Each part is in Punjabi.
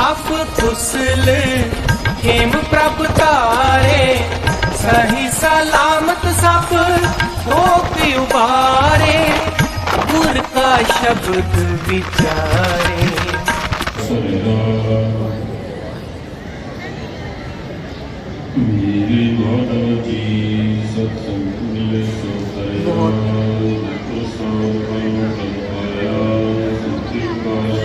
ਸੱਪ ਤੁਸਲ ਹੇਮ ਪ੍ਰਭ ਤਾਰੇ। ਸਹੀ ਸਲਾਮਤ ਸਭ ਹੋਕ ਉਬਾਰੇ ਗੁਰ ਕਾ ਸ਼ਬਦ ਵਿਚਾਰੇ। ਮੇਰੀ ਮਾਤਾ ਜੀ ਸਤਸੰਗ ਮਿਲੇ ਸੋ ਕਰਿਆ ਪ੍ਰਸਾਦ ਪਾਇਆ ਕਲਪਾਇਆ ਸੁਖੀ ਕਾਸ਼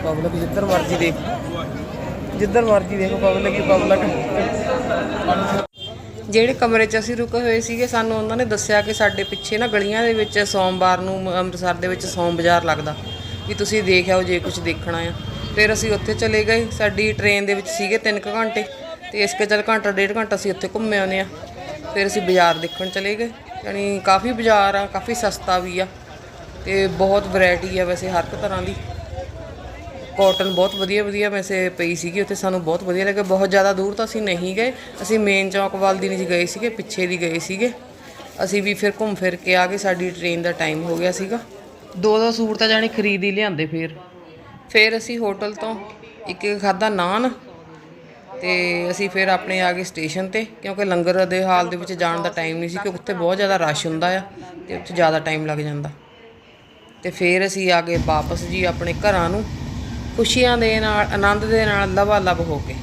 ਪਬਲਿਕ ਜਿੱਧਰ ਮਰਜੀ ਦੇਖ ਜਿੱਧਰ ਮਰਜੀ ਦੇਖੋ ਪਬਲਿਕ ਹੀ ਪਬਲਿਕ ਜਿਹੜੇ ਕਮਰੇ 'ਚ ਅਸੀਂ ਰੁਕੇ ਹੋਏ ਸੀਗੇ, ਸਾਨੂੰ ਉਹਨਾਂ ਨੇ ਦੱਸਿਆ ਕਿ ਸਾਡੇ ਪਿੱਛੇ ਨਾ ਗਲੀਆਂ ਦੇ ਵਿੱਚ ਸੋਮਵਾਰ ਨੂੰ ਅੰਮ੍ਰਿਤਸਰ ਦੇ ਵਿੱਚ ਸੋਮ ਬਾਜ਼ਾਰ ਲੱਗਦਾ, ਵੀ ਤੁਸੀਂ ਦੇਖ ਆਓ ਜੇ ਕੁਝ ਦੇਖਣਾ ਆ। ਫਿਰ ਅਸੀਂ ਉੱਥੇ ਚਲੇ ਗਏ, ਸਾਡੀ ਟ੍ਰੇਨ ਦੇ ਵਿੱਚ ਸੀਗੇ 3 ਘੰਟੇ, ਤੇ ਇਸ ਕੇ ਚੱਲ ਘੰਟਾ, ਡੇਢ ਘੰਟਾ ਅਸੀਂ ਉੱਥੇ ਘੁੰਮੇ ਆਉਂਦੇ ਆ ਫਿਰ ਅਸੀਂ ਬਾਜ਼ਾਰ ਦੇਖਣ ਚਲੇ ਗਏ, ਯਾਨੀ ਕਾਫੀ ਬਾਜ਼ਾਰ ਆ, ਕਾਫੀ ਸਸਤਾ ਵੀ ਆ, ਤੇ ਬਹੁਤ ਵੈਰਾਈਟੀ ਆ ਵੈਸੇ ਹਰ ਇੱਕ ਤਰ੍ਹਾਂ ਦੀ। ਕਾਟਨ ਬਹੁਤ ਵਧੀਆ ਵਧੀਆ ਵੈਸੇ ਪਈ ਸੀਗੀ ਉੱਥੇ ਸਾਨੂੰ ਬਹੁਤ ਵਧੀਆ ਲੱਗਾ। ਬਹੁਤ ਜ਼ਿਆਦਾ ਦੂਰ ਤਾਂ ਅਸੀਂ ਨਹੀਂ ਗਏ। ਅਸੀਂ ਮੇਨ ਚੌਕ ਵੱਲ ਦੀ ਨਹੀਂ ਗਏ ਸੀਗੇ ਪਿੱਛੇ ਦੀ ਗਏ ਸੀਗੇ। ਅਸੀਂ ਵੀ ਫਿਰ ਘੁੰਮ ਫਿਰ ਕੇ ਆ ਗਏ ਸਾਡੀ ਟ੍ਰੇਨ ਦਾ ਟਾਈਮ ਹੋ ਗਿਆ ਸੀਗਾ। ਦੋ ਦੋ ਸੂਟ ਤਾਂ ਜਾਣੀ ਖਰੀਦ ਹੀ ਲਿਆਂਦੇ ਫਿਰ। ਫਿਰ ਅਸੀਂ ਹੋਟਲ ਤੋਂ ਇੱਕ ਇੱਕ ਖਾਦਾ ਨਾਨ ਤੇ ਅਸੀਂ ਫਿਰ ਆਪਣੇ ਆ ਗਏ ਸਟੇਸ਼ਨ ਤੇ ਕਿਉਂਕਿ ਲੰਗਰ ਦੇ ਹਾਲ ਦੇ ਵਿੱਚ ਜਾਣ ਦਾ ਟਾਈਮ ਨਹੀਂ ਸੀ ਕਿਉਂਕਿ ਉੱਥੇ ਬਹੁਤ ਜ਼ਿਆਦਾ ਰਸ਼ ਹੁੰਦਾ ਆ ਤੇ ਉੱਥੇ ਜ਼ਿਆਦਾ ਟਾਈਮ ਲੱਗ ਜਾਂਦਾ। ਤੇ ਫਿਰ ਅਸੀਂ ਆ ਗਏ ਵਾਪਸ ਜੀ ਆਪਣੇ ਘਰਾਂ ਨੂੰ। ਖੁਸ਼ੀਆਂ ਦੇ ਨਾਲ ਆਨੰਦ ਦੇ ਨਾਲ ਲਵਾ ਲਵ ਹੋ ਕੇ।